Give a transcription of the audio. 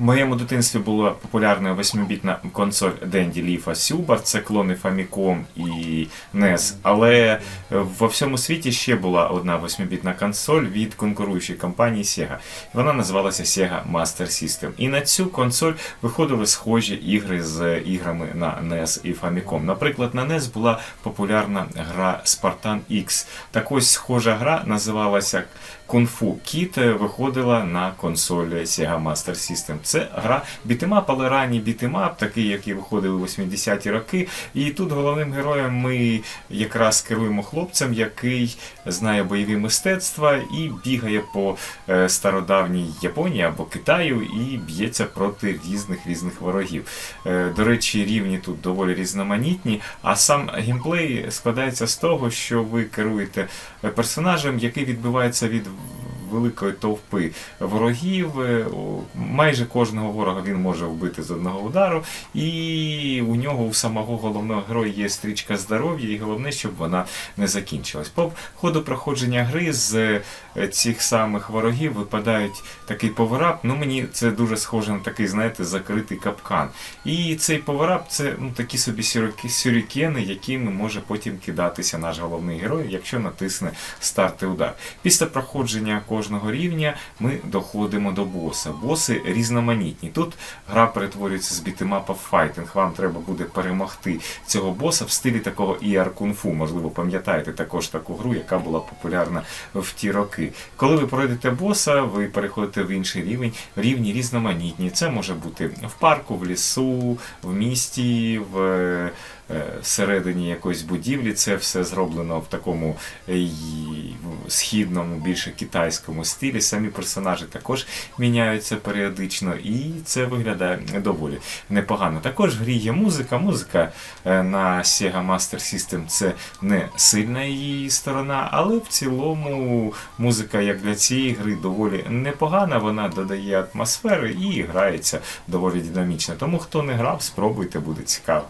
В моєму дитинстві була популярна восьмибітна консоль Dendy Leaf Super, це клони Famicom і NES. Але е, во всьому світі ще була одна восьмибітна консоль від конкуруючої компанії Sega. Вона називалася Sega Master System. І на цю консоль виходили схожі ігри з іграми на NES і Famicom. Наприклад, на NES була популярна гра Spartan X. Так ось схожа гра називалася Kung Fu Kid, виходила на консоль Sega Master System. Це гра бітемап, але ранній бітемап, такий, який виходив у 80-ті роки. І тут головним героєм ми якраз керуємо хлопцем, який знає бойові мистецтва і бігає по е, стародавній Японії або Китаю і б'ється проти різних різних ворогів. Е, До речі, рівні тут доволі різноманітні, а сам геймплей складається з того, що ви керуєте е, персонажем, який відбивається від великої товпи ворогів. Е, Майже кожного ворога він може вбити з одного удару, і у нього у самого головного героя є стрічка здоров'я, і головне, щоб вона не закінчилась. По ходу проходження гри з е, цих самих ворогів випадають такий поверап. Ну мені це дуже схоже на такий, знаєте, закритий капкан. І цей поверап це ну, такі собі сюрікени, якими може потім кидатися наш головний герой, якщо натисне старти удар. Після проходження кожного рівня ми доходимо до боса. Боси різноманітні. Тут гра перетворюється з бітемапа в файтинг. Вам треба буде перемогти цього боса в стилі такого ER кунг-фу. Можливо, пам'ятаєте також таку гру, яка була популярна в ті роки. Коли ви пройдете боса, ви переходите в інший рівень. Рівні різноманітні. Це може бути в парку, в лісу, в місті, в е, всередині якоїсь будівлі. Це все зроблено в такому е, східному, більше китайському стилі. Самі персонажі також міняються періодично, і це виглядає доволі непогано. Також в грі є музика. Музика е, на Sega Master System це не сильна її сторона, але в цілому музика, як для цієї гри, доволі непогана. Вона додає атмосфери і грається доволі динамічно. Тому хто не грав, спробуйте, буде цікаво.